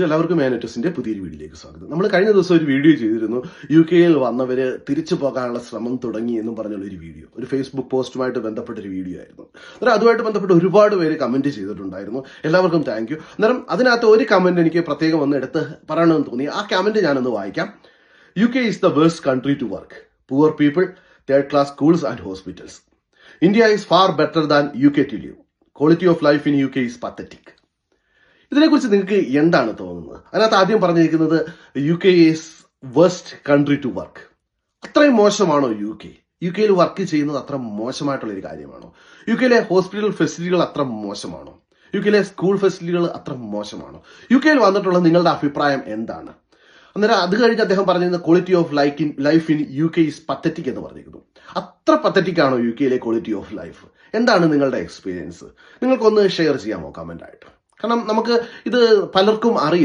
എല്ലാവർക്കും മാനറ്റസിന്റെ പുതിയൊരു വീഡിയോയിലേക്ക് സ്വാഗതം. നമ്മൾ കഴിഞ്ഞ ദിവസം ഒരു വീഡിയോ ചെയ്തിരുന്നു. യു കെയിൽ വന്നവര് തിരിച്ചു പോകാനുള്ള ശ്രമം തുടങ്ങി എന്നും പറഞ്ഞുള്ള ഒരു വീഡിയോ. ഒരു ഫേസ്ബുക്ക് പോസ്റ്റുമായിട്ട് ബന്ധപ്പെട്ട ഒരു വീഡിയോ ആയിരുന്നു. അന്നേരം അതുമായിട്ട് ബന്ധപ്പെട്ട് ഒരുപാട് പേര് കമന്റ് ചെയ്തിട്ടുണ്ടായിരുന്നു. എല്ലാവർക്കും താങ്ക് യു അന്നേരം അതിനകത്ത് ഒരു കമന്റ് എനിക്ക് പ്രത്യേകം ഒന്ന് എടുത്ത് പറയണമെന്ന് തോന്നി. ആ കമന്റ് ഞാനൊന്ന് വായിക്കാം. U K is the worst country to work poor people third class schools and hospitals India is far better than U K to live quality of life in U K is pathetic ഇതിനെക്കുറിച്ച് നിങ്ങൾക്ക് എന്താണ് തോന്നുന്നത്? അതിനകത്ത് ആദ്യം പറഞ്ഞിരിക്കുന്നത് U K is waste country to work അത്രയും മോശമാണോ U K U K work ചെയ്യുന്നത് അത്ര മോശമായിട്ടുള്ള ഒരു കാര്യമാണോ? യു കെയിലെ ഹോസ്പിറ്റൽ ഫെസിലിറ്റികൾ അത്ര മോശമാണോ? യു കെയിലെ സ്കൂൾ ഫെസിലിറ്റികൾ അത്ര മോശമാണോ? യു കെയിൽ വന്നിട്ടുള്ള നിങ്ങളുടെ അഭിപ്രായം എന്താണ്? അന്നേരം അത് കഴിഞ്ഞ് അദ്ദേഹം പറഞ്ഞിരുന്ന quality of life in life in U K is pathetic എന്ന് പറഞ്ഞിരിക്കുന്നു. അത്ര പത്തറ്റിക് ആണോ യു കെയിലെ ക്വാളിറ്റി ഓഫ് ലൈഫ് എന്താണ് നിങ്ങളുടെ എക്സ്പീരിയൻസ് നിങ്ങൾക്കൊന്ന് ഷെയർ ചെയ്യാമോ കമന്റായിട്ട് കാരണം നമുക്ക് ഇത് പലർക്കും അറിയില്ല.